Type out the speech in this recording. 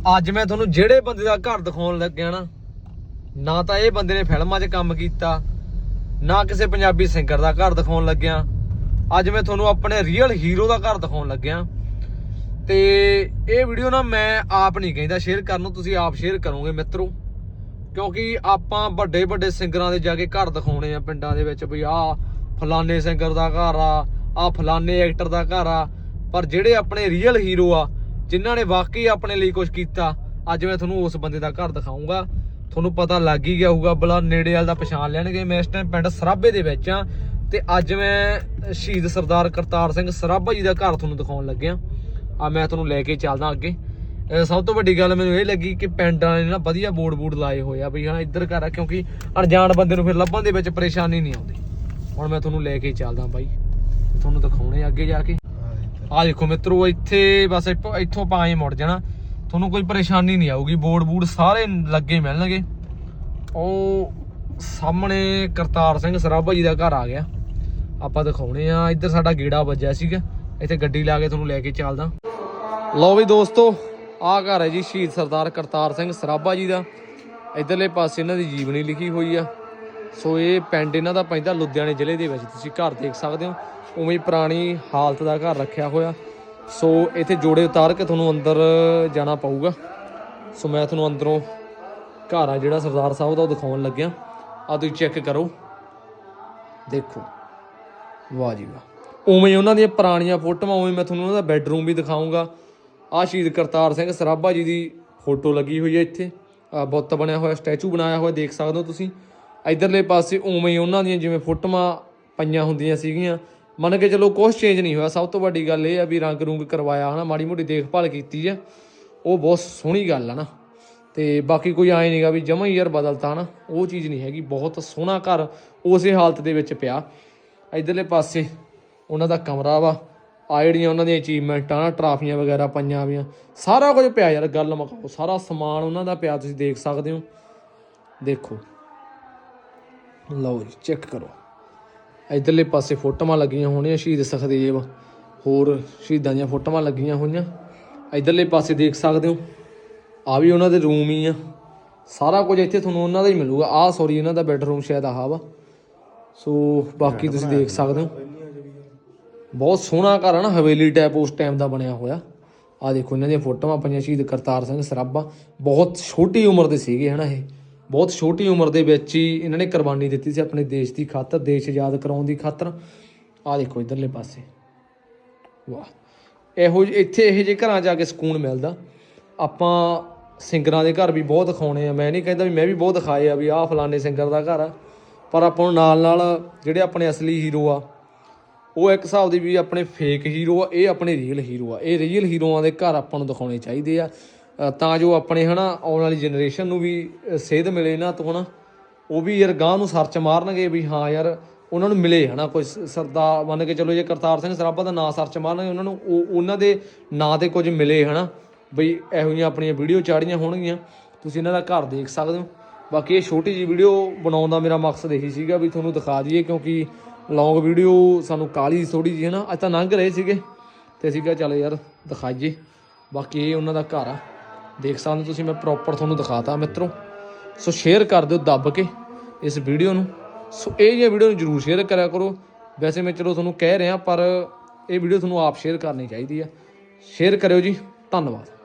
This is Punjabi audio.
ਅੱਜ ਮੈਂ ਤੁਹਾਨੂੰ ਜਿਹੜੇ ਬੰਦੇ ਦਾ ਘਰ ਦਿਖਾਉਣ ਲੱਗਿਆ ਨਾ ਨਾ ਤਾਂ ਇਹ ਬੰਦੇ ਨੇ ਫਿਲਮਾਂ 'ਚ ਕੰਮ ਕੀਤਾ, ਨਾ ਕਿਸੇ ਪੰਜਾਬੀ ਸਿੰਗਰ ਦਾ ਘਰ ਦਿਖਾਉਣ ਲੱਗਿਆ। ਅੱਜ ਮੈਂ ਤੁਹਾਨੂੰ ਆਪਣੇ ਰੀਅਲ ਹੀਰੋ ਦਾ ਘਰ ਦਿਖਾਉਣ ਲੱਗਿਆ। ਤੇ ਇਹ ਵੀਡੀਓ ਨਾ ਮੈਂ ਆਪ ਨਹੀਂ ਕਹਿੰਦਾ ਸ਼ੇਅਰ ਕਰਨ ਨੂੰ, ਤੁਸੀਂ ਆਪ ਸ਼ੇਅਰ ਕਰੋਗੇ ਮਿੱਤਰੋ। ਕਿਉਂਕਿ ਆਪਾਂ ਵੱਡੇ ਵੱਡੇ ਸਿੰਗਰਾਂ ਦੇ ਜਾ ਕੇ ਘਰ ਦਿਖਾਉਣੇ ਆ ਪਿੰਡਾਂ ਦੇ ਵਿੱਚ ਵੀ, ਆਹ ਫਲਾਣੇ ਸਿੰਗਰ ਦਾ ਘਰ ਆ, ਆਹ ਫਲਾਣੇ ਐਕਟਰ ਦਾ ਘਰ ਆ। ਪਰ ਜਿਹੜੇ ਆਪਣੇ ਰੀਅਲ ਹੀਰੋ ਆ ਜਿਨ੍ਹਾਂ ਨੇ ਵਾਕਈ ਆਪਣੇ ਲਈ ਕੁਝ ਕੀਤਾ, ਅੱਜ ਮੈਂ ਤੁਹਾਨੂੰ ਉਸ ਬੰਦੇ ਦਾ ਘਰ ਦਿਖਾਉਂਗਾ ਤੁਹਾਨੂੰ ਪਤਾ ਲੱਗ ਹੀ ਗਿਆ ਹੋਊਗਾ, ਬਲਾ ਨੇੜੇ ਵਾਲ ਦਾ ਪਛਾਣ ਲੈਣਗੇ। ਮੈਂ ਇਸ ਟਾਈਮ ਪਿੰਡ ਸਰਾਬੇ ਦੇ ਵਿੱਚ ਆ ਤੇ ਅੱਜ ਮੈਂ ਸ਼ਹੀਦ ਸਰਦਾਰ ਕਰਤਾਰ ਸਿੰਘ ਸਰਾਭਾ ਜੀ ਦਾ ਘਰ ਤੁਹਾਨੂੰ ਦਿਖਾਉਣ ਲੱਗਿਆ। ਆ ਮੈਂ ਤੁਹਾਨੂੰ ਲੈ ਕੇ ਚੱਲਦਾ ਅੱਗੇ। ਸਭ ਤੋਂ ਵੱਡੀ ਗੱਲ ਮੈਨੂੰ ਇਹ ਲੱਗੀ ਕਿ ਪਿੰਡਾਂ ਨੇ ਨਾ ਵਧੀਆ ਬੋਰਡ ਬੂਡ ਲਾਏ ਹੋਏ ਆ ਵੀ ਹਾਂ ਇੱਧਰ ਘਰ ਆ, ਕਿਉਂਕਿ ਅਣਜਾਣ ਬੰਦੇ ਨੂੰ ਫਿਰ ਲੱਭਣ ਦੇ ਵਿੱਚ ਪਰੇਸ਼ਾਨੀ ਨਹੀਂ ਆਉਂਦੀ। ਹੁਣ ਮੈਂ ਤੁਹਾਨੂੰ ਲੈ ਕੇ ਚੱਲਦਾ ਬਾਈ ਤੁਹਾਨੂੰ ਦਿਖਾਉਣੇ ਅੱਗੇ ਜਾ ਕੇ। ਆ ਦੇਖੋ ਮਿੱਤਰੋ, ਇੱਥੇ ਬਸ ਇੱਥੋਂ ਇੱਥੋਂ ਆਪਾਂ ਐਂ ਮੁੜ ਜਾਣਾ। ਤੁਹਾਨੂੰ ਕੋਈ ਪਰੇਸ਼ਾਨੀ ਨਹੀਂ ਆਊਗੀ। ਬੋਰਡ ਬੂਡ ਸਾਰੇ ਲੱਗੇ ਮਿਲਣਗੇ। ਉਹ ਸਾਹਮਣੇ ਕਰਤਾਰ ਸਿੰਘ ਸਰਾਭਾ ਜੀ ਦਾ ਘਰ ਆ ਗਿਆ। ਆਪਾਂ ਦਿਖਾਉਣੇ ਆ। ਇੱਧਰ ਸਾਡਾ ਗੇੜਾ ਵੱਜਿਆ ਸੀਗਾ। ਇੱਥੇ ਗੱਡੀ ਲਾ ਕੇ ਤੁਹਾਨੂੰ ਲੈ ਕੇ ਚੱਲਦਾ। ਲਓ ਵੀ ਦੋਸਤੋ, ਆਹ ਘਰ ਹੈ ਜੀ ਸ਼ਹੀਦ ਸਰਦਾਰ ਕਰਤਾਰ ਸਿੰਘ ਸਰਾਭਾ ਜੀ ਦਾ। ਇਧਰਲੇ ਪਾਸੇ ਇਹਨਾਂ ਦੀ ਜੀਵਨੀ ਲਿਖੀ ਹੋਈ ਆ। ਸੋ ਇਹ ਪਿੰਡ ਇਹਨਾਂ ਦਾ ਪੈਂਦਾ ਲੁਧਿਆਣੇ ਜ਼ਿਲ੍ਹੇ ਦੇ ਵਿੱਚ, ਤੁਸੀਂ ਘਰ ਦੇਖ ਸਕਦੇ ਹੋ। ਉਵੇਂ ਹੀ ਪੁਰਾਣੀ ਹਾਲਤ ਦਾ ਘਰ ਰੱਖਿਆ ਹੋਇਆ। ਸੋ ਇੱਥੇ ਜੋੜੇ ਉਤਾਰ ਕੇ ਤੁਹਾਨੂੰ ਅੰਦਰ ਜਾਣਾ ਪਊਗਾ। ਸੋ ਮੈਂ ਤੁਹਾਨੂੰ ਅੰਦਰੋਂ ਘਰ ਆ ਜਿਹੜਾ ਸਰਦਾਰ ਸਾਹਿਬ ਦਾ, ਉਹ ਦਿਖਾਉਣ ਲੱਗਿਆ। ਆ ਤੁਸੀਂ ਚੈੱਕ ਕਰੋ। ਦੇਖੋ। ਵਾਹ ਜੀ ਵਾਹ। ਉਵੇਂ ਹੀ ਉਹਨਾਂ ਦੀਆਂ ਪੁਰਾਣੀਆਂ ਫੋਟੋਆਂ, ਉਵੇਂ ਮੈਂ ਤੁਹਾਨੂੰ ਉਹਨਾਂ ਦਾ ਬੈੱਡਰੂਮ ਵੀ ਦਿਖਾਉਂਗਾ ਆ ਸ਼ਹੀਦ ਕਰਤਾਰ ਸਿੰਘ ਸਰਾਭਾ ਜੀ ਦੀ ਫੋਟੋ ਲੱਗੀ ਹੋਈ ਹੈ ਇੱਥੇ। ਬੁੱਤ ਬਣਿਆ ਹੋਇਆ, ਸਟੈਚੂ ਬਣਾਇਆ ਹੋਇਆ, ਦੇਖ ਸਕਦੇ ਹੋ ਤੁਸੀਂ। ਇਧਰਲੇ ਪਾਸੇ ਉਵੇਂ ਹੀ ਉਹਨਾਂ ਦੀਆਂ ਜਿਵੇਂ ਫੋਟੋਆਂ ਪਈਆਂ ਹੁੰਦੀਆਂ ਸੀਗੀਆਂ। ਮੰਨ ਕੇ ਚਲੋ ਕੁਝ ਚੇਂਜ ਨਹੀਂ ਹੋਇਆ। ਸਭ ਤੋਂ ਵੱਡੀ ਗੱਲ ਇਹ ਆ ਵੀ ਰੰਗ ਰੂੰਗ ਕਰਵਾਇਆ, ਹਨਾ, ਮਾੜੀ ਮੋਟੀ ਦੇਖਭਾਲ ਕੀਤੀ ਆ। ਉਹ ਬਹੁਤ ਸੋਹਣੀ ਗੱਲ ਆ ਨਾ। ਤੇ ਬਾਕੀ ਕੋਈ ਆਏ ਨਹੀਂਗਾ ਵੀ ਜਮਾ ਯਾਰ ਬਦਲਤਾ ਨਾ ਉਹ ਚੀਜ਼ ਨਹੀਂ ਹੈਗੀ। ਬਹੁਤ ਸੋਹਣਾ ਘਰ ਉਸੇ ਹਾਲਤ ਦੇ ਵਿੱਚ ਪਿਆ। ਇਧਰਲੇ ਪਾਸੇ ਉਹਨਾਂ ਦਾ ਕਮਰਾ ਵਾ। ਆ ਜਿਹੜੀਆਂ ਉਹਨਾਂ ਦੀਆਂ ਅਚੀਵਮੈਂਟਾਂ ਨਾ ਟਰਾਫੀਆਂ ਵਗੈਰਾ ਪਈਆਂ ਵੀਆਂ ਸਾਰਾ ਕੁਝ ਪਿਆ ਯਾਰ, ਗੱਲ ਮੁਕਾਓ। ਸਾਰਾ ਸਮਾਨ ਉਹਨਾਂ ਦਾ ਪਿਆ, ਤੁਸੀਂ ਦੇਖ ਸਕਦੇ ਹੋ। ਦੇਖੋ। ਲਓ ਜੀ ਚੈੱਕ ਕਰੋ। ਇਧਰਲੇ ਪਾਸੇ ਫੋਟੋਆਂ ਲੱਗੀਆਂ ਹੋਣੀਆਂ ਸ਼ਹੀਦ ਸਖਦੇਵ। ਹੋਰ ਸ਼ਹੀਦਾਂ ਦੀਆਂ ਫੋਟੋਆਂ ਲੱਗੀਆਂ ਹੋਈਆਂ। ਇਧਰਲੇ ਪਾਸੇ ਦੇਖ ਸਕਦੇ ਹੋ। ਆ ਵੀ ਉਹਨਾਂ ਦੇ ਰੂਮ ਹੀ ਆ। ਸਾਰਾ ਕੁਝ ਇੱਥੇ ਤੁਹਾਨੂੰ ਉਹਨਾਂ ਦਾ ਹੀ ਮਿਲੂਗਾ। ਆਹ ਸੌਰੀ ਇਹਨਾਂ ਦਾ ਬੈੱਡਰੂਮ ਸ਼ਾਇਦ ਆਹ ਵਾ। ਸੋ ਬਾਕੀ ਤੁਸੀਂ ਦੇਖ ਸਕਦੇ ਹੋ। ਬਹੁਤ ਸੋਹਣਾ ਘਰ ਆ ਨਾ ਹਵੇਲੀ ਟਾਈਪ ਉਸ ਟਾਈਮ ਦਾ ਬਣਿਆ ਹੋਇਆ। ਆ ਦੇਖੋ ਇਹਨਾਂ ਦੀਆਂ ਫੋਟੋਆਂ ਪਈਆਂ ਸ਼ਹੀਦ ਕਰਤਾਰ ਸਿੰਘ ਸਰਾਭਾ। ਬਹੁਤ ਛੋਟੀ ਉਮਰ ਦੇ ਸੀਗੇ ਹਨਾ ਇਹ। ਬਹੁਤ ਛੋਟੀ ਉਮਰ ਦੇ ਵਿੱਚ ਹੀ ਇਹਨਾਂ ਨੇ ਕੁਰਬਾਨੀ ਦਿੱਤੀ ਸੀ ਆਪਣੇ ਦੇਸ਼ ਦੀ ਖਾਤਰ, ਦੇਸ਼ ਆਜ਼ਾਦ ਕਰਾਉਣ ਦੀ ਖਾਤਰ। ਆ ਦੇਖੋ ਇਧਰਲੇ ਪਾਸੇ। ਵਾਹ। ਇਹੋ ਜਿਹੇ ਇੱਥੇ ਇਹੋ ਜਿਹੇ ਘਰਾਂ ਜਾ ਕੇ ਸਕੂਨ ਮਿਲਦਾ। ਆਪਾਂ ਸਿੰਗਰਾਂ ਦੇ ਘਰ ਵੀ ਬਹੁਤ ਦਿਖਾਉਣੇ ਆ। ਮੈਂ ਨਹੀਂ ਕਹਿੰਦਾ ਵੀ ਮੈਂ ਵੀ ਬਹੁਤ ਦਿਖਾਏ ਆ ਵੀ ਆਹ ਫਲਾਣੇ ਸਿੰਗਰ ਦਾ ਘਰ ਆ। ਪਰ ਆਪਾਂ ਨੂੰ ਨਾਲ ਨਾਲ ਜਿਹੜੇ ਆਪਣੇ ਅਸਲੀ ਹੀਰੋ ਆ, ਉਹ ਇੱਕ ਹਿਸਾਬ ਦੀ ਵੀ ਆਪਣੇ ਫੇਕ ਹੀਰੋ ਆ, ਇਹ ਆਪਣੇ ਰੀਅਲ ਹੀਰੋ ਆ। ਇਹ ਰੀਅਲ ਹੀਰੋਆਂ ਦੇ ਘਰ ਆਪਾਂ ਨੂੰ ਦਿਖਾਉਣੇ ਚਾਹੀਦੇ ਆ। ਤਾਂ ਜੋ ਆਪਣੇ, ਹਨਾ, ਆਉਣ ਵਾਲੀ ਜਨਰੇਸ਼ਨ ਨੂੰ ਵੀ ਸੇਧ ਮਿਲੇ ਇਹਨਾਂ ਤੋਂ, ਹਨਾ। ਉਹ ਵੀ ਯਾਰ ਗਾਂ ਨੂੰ ਸਰਚ ਮਾਰਨਗੇ ਵੀ, ਹਾਂ ਯਾਰ, ਉਹਨਾਂ ਨੂੰ ਮਿਲੇ, ਹਨਾ, ਕੋਈ ਸ- ਸਰਦਾਰ ਮੰਨ ਕੇ ਚਲੋ ਜੇ ਕਰਤਾਰ ਸਿੰਘ ਸਰਾਭਾ ਦਾ ਨਾਂ ਸਰਚ ਮਾਰਨਗੇ, ਉਹਨਾਂ ਨੂੰ, ਉਹ, ਉਹਨਾਂ ਦੇ ਨਾਂ ਤੇ ਕੁਝ ਮਿਲੇ, ਹਨਾ। ਬਈ, ਇਹੋ ਜਿਹੀਆਂ ਆਪਣੀਆਂ ਵੀਡੀਓ ਚਾੜੀਆਂ ਹੋਣਗੀਆਂ, ਤੁਸੀਂ ਇਹਨਾਂ ਦਾ ਘਰ ਦੇਖ ਸਕਦੇ ਹੋ। ਬਾਕੀ ਇਹ ਛੋਟੀ ਜੀ ਵੀਡੀਓ ਬਣਾਉਣ ਦਾ ਮੇਰਾ ਮਕਸਦ ਇਹੀ ਸੀਗਾ ਵੀ ਤੁਹਾਨੂੰ ਦਿਖਾ ਦਈਏ, ਕਿਉਂਕਿ ਲੌਂਗ ਵੀਡੀਓ ਸਾਨੂੰ ਕਾਲੀ ਥੋੜੀ ਜੀ ਨਾ ਅੱਜ ਤਾਂ ਲੰਘ ਰਹੇ ਸੀਗੇ, ਤੇ ਅਸੀਂ ਕਿਹਾ ਚੱਲ ਯਾਰ, ਦਿਖਾਈਏ। ਬਾਕੀ ਇਹ ਉਹਨਾਂ ਦਾ ਘਰ ਆ। ਦੇਖ ਸਕਦੇ ਹੋ ਤੁਸੀਂ, ਮੈਂ ਪ੍ਰੋਪਰ ਤੁਹਾਨੂੰ ਦਿਖਾਤਾ ਮਿੱਤਰੋ। ਸੋ ਸ਼ੇਅਰ ਕਰ ਦਿਓ ਦੱਬ ਕੇ ਇਸ ਵੀਡੀਓ ਨੂੰ। ਸੋ ਇਹ ਜੇ ਵੀਡੀਓ ਨੂੰ ਜਰੂਰ ਸ਼ੇਅਰ ਕਰਿਆ ਕਰੋ। ਵੈਸੇ ਮੈਂ ਚਲੋ ਤੁਹਾਨੂੰ ਕਹਿ ਰਿਹਾ, ਪਰ ਇਹ ਵੀਡੀਓ ਤੁਹਾਨੂੰ ਆਪ ਸ਼ੇਅਰ ਕਰਨੀ ਚਾਹੀਦੀ ਆ। ਸ਼ੇਅਰ ਕਰਿਓ ਜੀ। ਧੰਨਵਾਦ।